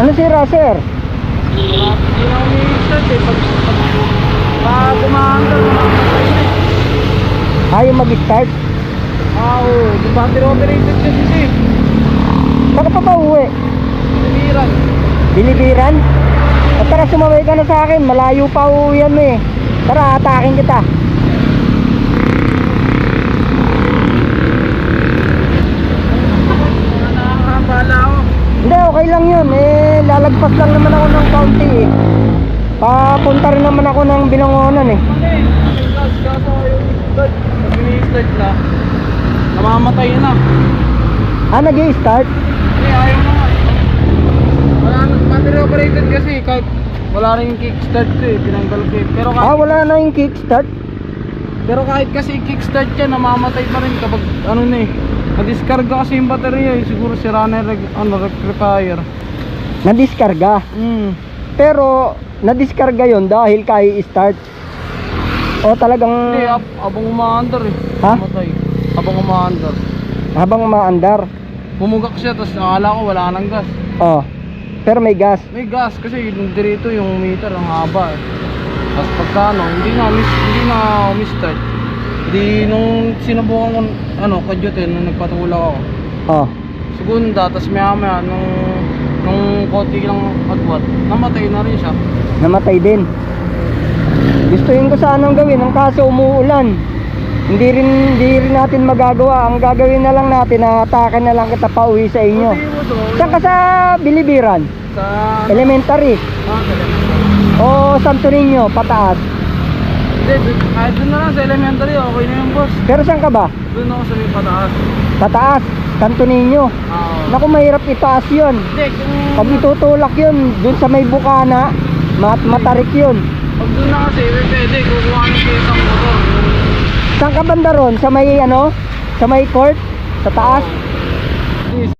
Ano sira, sir? Hindi na umi-start eh. Pag, pag, pag. Ayaw mag-start? Ah, oo. Di battery operated siya eh. Baka pa ba uwi? Siniran. Bilibiran? At tara, sumabay ka na sa akin. Malayo pa uwian mo eh. Tara, atakin kita. Nakakabala ako. Hindi, okay lang yun. Lalagpas lang naman ako ng kaunti eh. Papunta rin naman ako ng binangonan eh. Mali. Yung gas, kaso yung start. Pag ini-start na, namamatay na. Ah, nag-i-start? Hindi, ayaw na nga. eh. Wala na, battery operated kasi kahit wala rin yung kickstart ko eh, tinanggal ko eh. Pero kahit, Ah, wala na yung kickstart? pero kahit kasi kickstart yan, namamatay pa rin kapag ano na eh. Na-discarga kasi yung baterya eh, siguro sira na yung ano, rectifier. Na-discarga. Hmm. Pero, na-discarga yun dahil kaya i-start. O talagang Hindi, ab abang umaandar eh. Ha? Namatay. Abang umaandar. habang umaandar. Bumugak siya, tapos nakala ko wala nang gas. Oh. Pero may gas. May gas kasi yung dirito yung meter ang haba eh. Tapos pagka ano, hindi na miss, hindi na start. Hindi nung sinubukan ko ano, kadyutin nung nagpatulak ako. Oh. Segunda, tapos maya maya nung konti lang agwat, namatay na rin siya. Namatay din. Gustuin ko sanang gawin, ang kaso umuulan. Hindi rin, hindi rin natin magagawa. Ang gagawin na lang natin, atakan na lang kita pa uwi sa inyo. Saan ka sa Bilibiran? sa Elementary? ah, O Santo Niño, pataas? Hindi, kahit doon na lang sa elementary, okay na yung boss. Pero saan ka ba? Doon ako sa may pataas. Pataas, Santo Niño. Ah. Naku, mahirap itaas yun. Hindi, kung Pag itutulak yun, dun sa may bukana, mat matarik yun. pag doon na kasi, pwede, kukuha ng kitang motor. Saan ka banda ron? Sa may ano? Sa may court? Sa taas?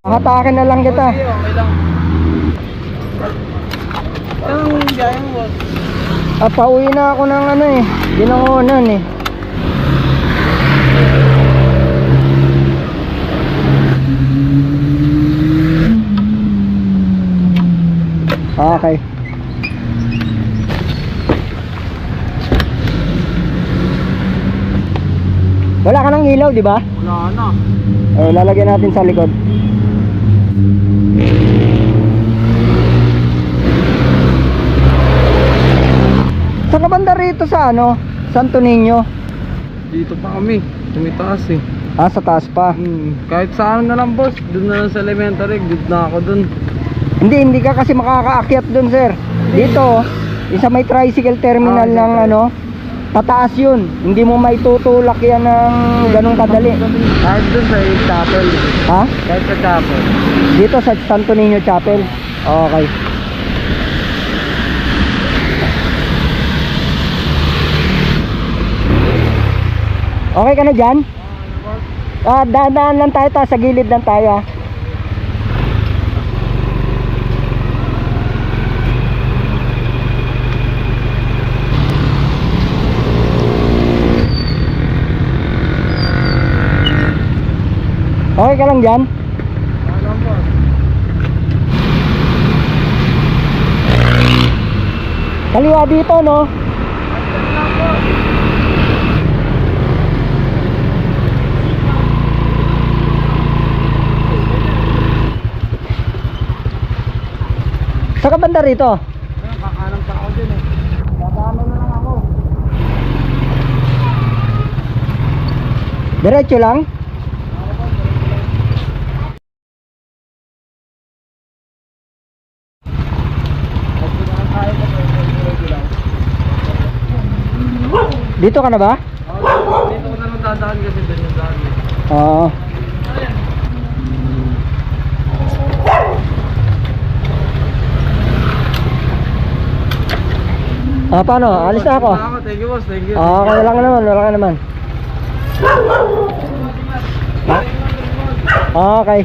Hatakin na lang kita. Okay, okay lang. Anong biyahe mo, boss? Ah, pauwi na ako ng ano eh. Binangonan eh. Okay. Wala ka ng ilaw, di ba? Wala na. Eh, lalagyan natin sa likod. Saan ka banda rito sa ano? Santo Niño? Dito pa kami. Tumitaas eh. Ah, sa taas pa. Hmm. Kahit saan na lang, boss. Doon na lang sa elementary. Good na ako doon. Hindi, hindi ka kasi makakaakyat dun, sir. Dito, isa may tricycle terminal Ah, ng ano, pataas yun. Hindi mo maitutulak yan ng ganong kadali. Kahit doon sa chapel. Ha? Kahit sa chapel. Dito sa Santo Niño Chapel. Okay. Okay ka na dyan? Ah, daan-daan lang tayo, ta, sa gilid lang tayo. ah. Okay ka lang dyan? Alam, boss. Kaliwa dito, no? Lang, boss. Sa kabanda rito. Kakanan pa ako dun eh. Kakanan na lang ako. Diretso lang. Dito ka na ba? Oo, dito ko na lang dadaan kasi doon yung daan. Oo. Ah, paano? Alis na ako. Thank you, boss. Thank you. Ah, okay lang naman. Wala ka naman. Ah, okay.